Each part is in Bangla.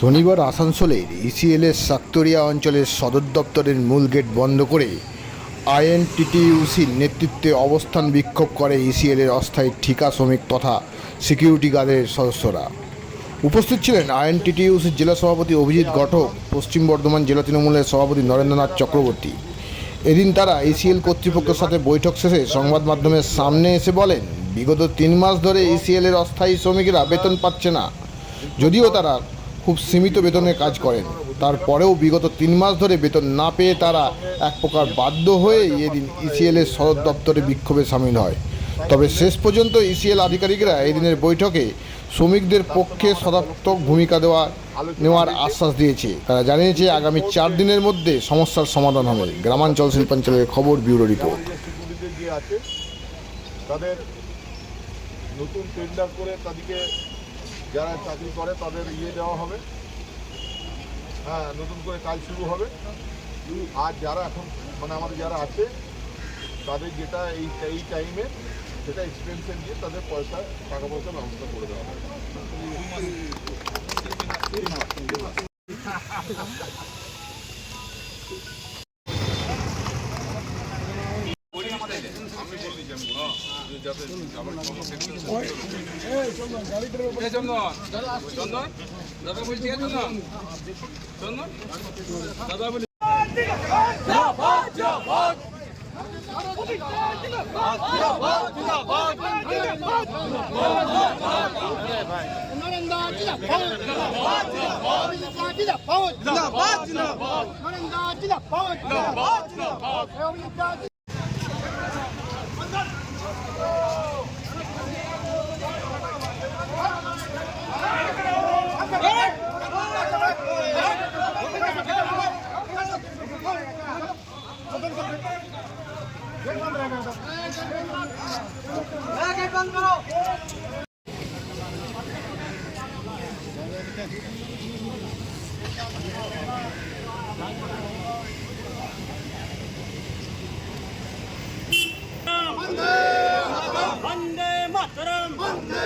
শনিবার আসানসোলের ইসিএলের সাক্তরিয়া অঞ্চলের সদর দপ্তরের মূল গেট বন্ধ করে আইএনটিটিইউসির নেতৃত্বে অবস্থান বিক্ষোভ করে ইসিএলের অস্থায়ী ঠিকা শ্রমিক তথা সিকিউরিটি গার্ডের সদস্যরা। উপস্থিত ছিলেন আইএনটিটিইউসির জেলা সভাপতি অভিজিৎ ঘটক পশ্চিম বর্ধমান জেলা তৃণমূলের সভাপতি নরেন্দ্রনাথ চক্রবর্তী। এদিন তারা ইসিএল কর্তৃপক্ষের সাথে বৈঠক শেষে সংবাদ মাধ্যমের সামনে এসে বলেন, বিগত তিন মাস ধরে ইসিএলের অস্থায়ী শ্রমিকেরা বেতন পাচ্ছে না। যদিও তারা খুব সীমিত বেতনে কাজ করেন। তারপরেও বিগত তিন মাস ধরে বেতন না পেয়ে তারা এক প্রকার বাধ্য হয়ে এদিন ইসিএলের সদর দপ্তরে বিক্ষোভে সামিল হয়। তবে শেষ পর্যন্ত ইসিএল আধিকারিকরা এদিনের বৈঠকে শ্রমিকদের পক্ষে সদাত্মক ভূমিকা দেওয়া, নেওয়ার আশ্বাস দিয়েছে। তারা জানিয়েছে, আগামী চার দিনের মধ্যে সমস্যার সমাধান হবে। গ্রামাঞ্চল শিল্পাঞ্চলের খবর, ব্যুরো রিপোর্ট। তাদের নতুন টেন্ডার করে তাদেরকে যারা চাকরি করে তাদের ইয়ে দেওয়া হবে। হ্যাঁ নতুন করে কাজ শুরু হবে। আর যারা এখন মানে আমাদের যারা আছে, তাদের যেটা এই এই টাইমে সেটা এক্সপেন্সে নিয়ে তাদের পয়সা, টাকা পয়সা ব্যবস্থা করে দেওয়া হবে। আমি বললি যে আমি যাতে চন্দন দাদা বলছি চন্দন চন্দন দাদা বলি জিন্দাবাদ জিন্দাবাদ জিন্দাবাদ জিন্দাবাদ Vande Mataram! Vande!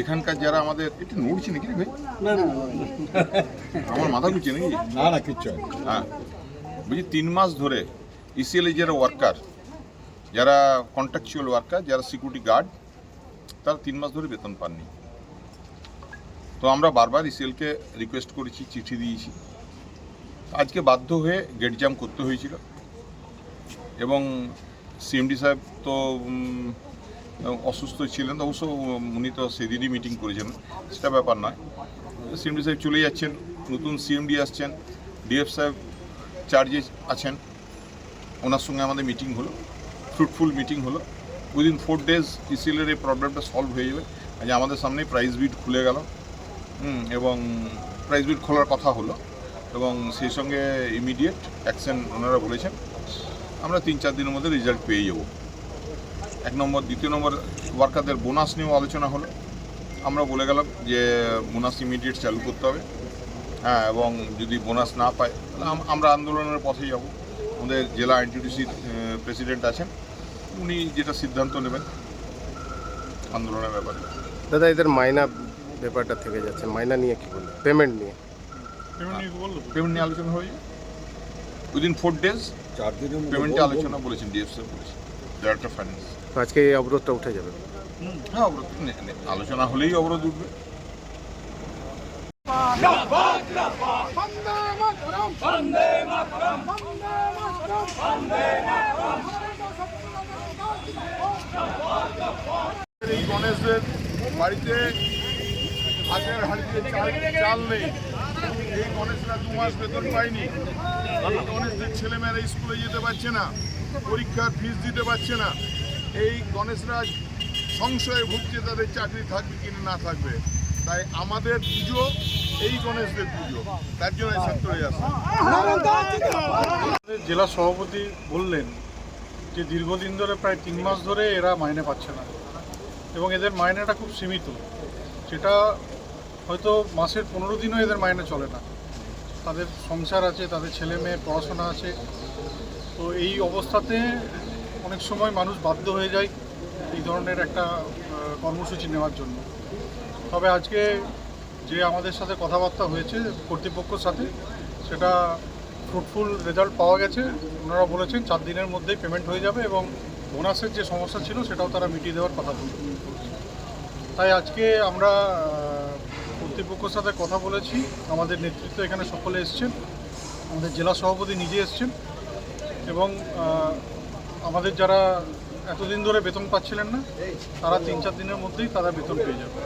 এখানকার যারা আমাদের একটু নড়ছে নাকি ভাই? আমার মাথা ঘুরছে নাকি? না না কিচ্ছু হ্যাঁ। বলছি তিন মাস ধরে ইসিএলে যারা ওয়ার্কার যারা কন্ট্রাকচুয়াল ওয়ার্কার যারা সিকিউরিটি গার্ড তারা তিন মাস ধরে বেতন পাননি। তো আমরা বারবার ইসিএলকে রিকোয়েস্ট করেছি চিঠি দিয়েছি। আজকে বাধ্য হয়ে গেট জ্যাম করতে হয়েছিল। এবং সিএমডি সাহেব তো অসুস্থ ছিলেন, অবশ্য উনি তো সেদিনই মিটিং করেছেন, সেটা ব্যাপার নয়। সিএমডি সাহেব চলে যাচ্ছেন, নতুন সিএমডি আসছেন ডিএফ সাহেব চার্জে আছেন, ওনার সঙ্গে আমাদের মিটিং হলো ফ্রুটফুল মিটিং হলো। উইদিন ফোর ডেজ ইসিএলের এই প্রবলেমটা সলভ হয়ে যাবে। আজ আমাদের সামনে প্রাইস বিট খুলে গেল। এবং প্রাইস বিট খোলার কথা হলো, এবং সেই সঙ্গে ইমিডিয়েট অ্যাকশন ওনারা বলেছেন। আমরা তিন চার দিনের মধ্যে রেজাল্ট পেয়ে যাব। নম্বর দ্বিতীয় নম্বর ওয়ার্কারদের বোনাস নিয়েও আলোচনা হলো। আমরা বলে গেলাম যে বোনাস ইমিডিয়েট চালু করতে হবে। হ্যাঁ এবং যদি বোনাস না পায় তাহলে আমরা আন্দোলনের পথে যাব। আমাদের জেলা এনটিডিসির প্রেসিডেন্ট আছেন। উনি যেটা সিদ্ধান্ত নেবেন আন্দোলনের ব্যাপারে। দাদা এদের মাইনা ব্যাপারটা থেকে যাচ্ছে। মাইনা নিয়ে কি বলব পেমেন্ট নিয়ে। পেমেন্ট নিয়ে আলোচনা হয়ে উইদিন ফোর ডেজ চার দিনের পেমেন্টে আলোচনা বলেছেন ডিএফসি বলেছেন। ডাইরেক্টর ফাইন্যান্স আজকে এই অবরোধটা উঠে যাবে। হ্যাঁ অবরোধ আলোচনা হলেই অবরোধ উঠবে। এই গণেশের বাড়িতে হাতের হাড়িতে চাল চাল নেই। এই গণেশরা দু মাস বেতন পায়নি। এই গণেশদের ছেলেমেয়েরা স্কুলে যেতে পারছে না। পরীক্ষার ফিস দিতে পারছে না। এই গণেশরা সংশয়ে ভুগছে তাদের চাকরি থাকবে কিনা না থাকবে। তাই আমাদের পুজো, এই গণেশদের পুজো। তার জন্য এই সেক্টরে আমাদের জেলা সভাপতি বললেন যে দীর্ঘদিন ধরে, প্রায় তিন মাস ধরে এরা মাইনে পাচ্ছে না। এবং এদের মাইনেটা খুব সীমিত। সেটা হয়তো মাসের পনেরো দিনও এদের মাইনে চলে না। তাদের সংসার আছে, তাদের ছেলে মেয়ে, পড়াশোনা আছে। তো এই অবস্থাতে অনেক সময় মানুষ বাধ্য হয়ে যায় এই ধরনের একটা কর্মসূচি নেওয়ার জন্য। তবে আজকে যে আমাদের সাথে কথাবার্তা হয়েছে কর্তৃপক্ষের সাথে, সেটা ফ্রুটফুল রেজাল্ট পাওয়া গেছে। ওনারা বলেছেন চার দিনের মধ্যেই পেমেন্ট হয়ে যাবে এবং বোনাসের যে সমস্যা ছিল, সেটাও তারা মিটিয়ে দেওয়ার কথা বলছে তাই আজকে আমরা কর্তৃপক্ষের সাথে কথা বলেছি। আমাদের নেতৃত্ব এখানে সকলে এসছেন। আমাদের জেলা সভাপতি নিজে এসছেন এবং আমাদের যারা এতদিন ধরে বেতন পাচ্ছিলেন না, তারা তিন চার দিনের মধ্যেই তারা বেতন পেয়ে যাবে।